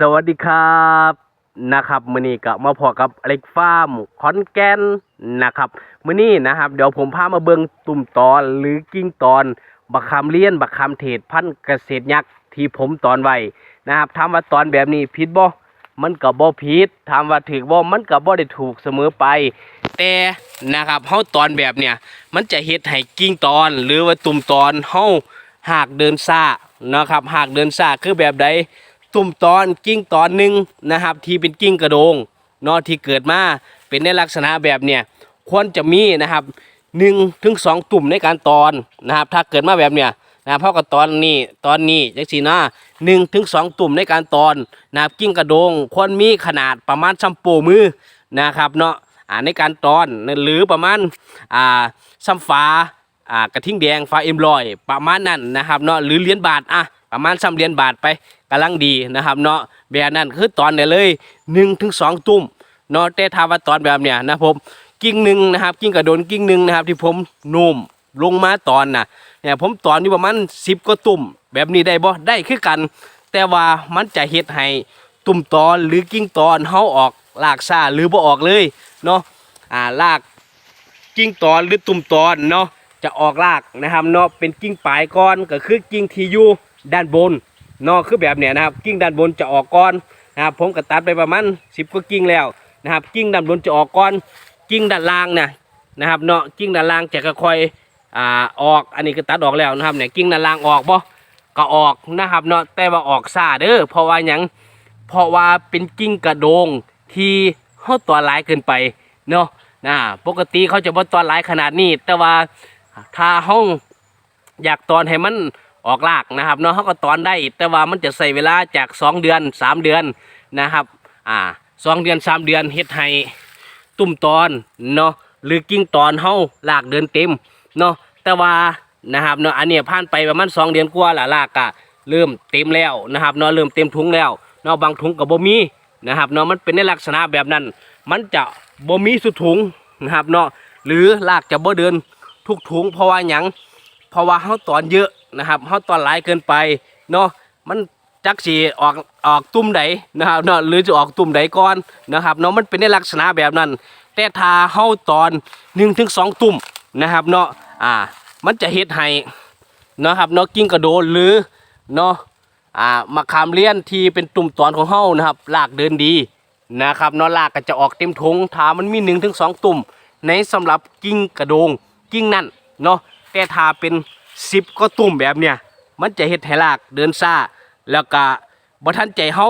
สวัสดีครับนะครับมื้อนี้ก็มาพอกับอเล็กฟาร์มขอนแกนนะครับมื้อนี้นะครับ เดี๋ยวผมพามาเบิงตุ่มตอนหรือกิ่งตอน บักคำเลี้ยน บักคำเทศพันเกษตรยักษ์ที่ผมตอนไว้นะครับถามว่าตอนแบบนี้ผิดบ่มันก็บ่ผิดถามว่าถูกบ่มันก็บ่ได้ถูกเสมอไป แต่นะครับเฮาตอนแบบเนี่ย มันจะเฮ็ดให้กิ่งตอน หรือว่าตุ่มตอนเฮาหากเดินซ่านะครับหากเดินซ่าคือแบบใด ตุ่มตอนกิ้งตอนหนึ่งนะครับ ที่เป็นกิ้งกระโดงเนอที่เกิดมาเป็นในลักษณะแบบเนี่ยควรจะมีนะครับหนึ่งถึงสองตุ่มในการตอนนะครับ ถ้าเกิดมาแบบเนี่ยนะเพราะกับตอนนี้ตอนนี้จังสีนะหนึ่งถึงสองตุ่มในการตอนนะครับกิ้งกระโดงควรมีขนาดประมาณชัมโปมือนะครับเนาะในการตอนหรือประมาณอ่าซ้ำฟ้า อ่ากระทิ่งแดงฟ้าเอ็มลอยประมาณนั้นนะครับเนาะหรือเหรียญบาทอะประมาณซ้ำเหรียญบาทไปกำลังดีนะครับเนาะแบบนั้นคือตอนเนี่ยเลย1นถึงสองตุ่มเนาะแต่ถ้าว่าตอนแบบเนี้ยนะผมกิ่งหนึ่งนะครับกิ่งกระโดนกิ่งหนึ่งนะครับ ที่ผมนุ่มลงมาตอนน่ะเนี่ยผมตอนอยู่ประมาณ10ก็ตุ่มแบบนี้ได้บ่ได้คือกัน แต่ว่ามันจะเฮ็ดให้ตุ่มตอนหรือกิ่งตอนเฮาออกลากซ่าหรือบ่ออกเลยเนาะอ่าลากกิ่งตอนหรือตุ่มตอนเนาะ จะออกรากนะครับเนาะเป็นกิ่งปลายก้อนก็คือกิ่งที่อยู่ด้านบนเนาะคือแบบเนี้ยนะครับกิ่งด้านบนจะออกก้อนนะครับผมก็ตัดไปประมาณสิบกว่ากิ่งแล้วนะครับกิ่งด้านบนจะออกก้อนกิ่งด้านล่างเนี่ยนะครับเนาะกิ่งด้านล่างจะค่อยอ่าออกอันนี้ก็ตัดออกแล้วนะครับเนี่ยกิ่งด้านล่างออกบ่ก็ออกนะครับเนาะแต่ว่าออกซ่าเด้อเพราะว่าหยังเพราะว่าเป็นกิ่งกระโดงที่เฮาตัวหลายเกินไปเนาะนะปกติเขาจะบ่ตอนหลายขนาดนี้ แต่ว่า ถ้าเฮาอยากตอนให้มันออกรากนะครับเนาะเขาก็ตอนได้ แต่ว่ามันจะใส่เวลาจาก 2 เดือน 3 เดือนนะครับ อ่าสองเดือน 3 เดือนเฮ็ดให้ตุ่มตอนเนาะหรือกิ่งตอนเฮารากเดินเต็มเนาะแต่ว่านะครับเนาะอันนี้ผ่านไปประมาณ2เดือนกว่าละรากก็เริ่มเต็มแล้วนะครับเนาะเริ่มเต็มถุงแล้วเนาะบางถุงก็บ่มีนะครับเนาะมันเป็นในลักษณะแบบนั้น มันจะบ่มีสุดถุงนะครับเนาะหรือลากจะบ่เดิน ทุกถุงเพราะว่าหยังเพราะว่าเฮาตอนเยอะนะครับเฮาตอนหลายเกินไปเนาะมันจักสิออกออกตุ่มใดนะครับเนาะหรือจะออกตุ่มใดก่อนนะครับเนาะมันเป็นในลักษณะแบบนั้น แต่ถ้าเฮาตอน1ถึง2ตุ่มนะครับเนาะอ่ามันจะเฮ็ดให้นะครับเนาะกิ่งกระโดนหรือเนาะอ่ามะขามเลี้ยนที่เป็นตุ่มตอนของเฮานะครับลากเดินดีนะครับเนอลากก็จะออกเต็มทงถามันมี1นถึงสตุ่มในสำหรับกิ้งกระโดง กิ่งนั่นเนาะแต่ถ้าเป็นสิบก็ตุ่มแบบเนี้ยมันจะเห็ดให้ลากเดินซ่าแล้วก็บ่ทันใจเฮา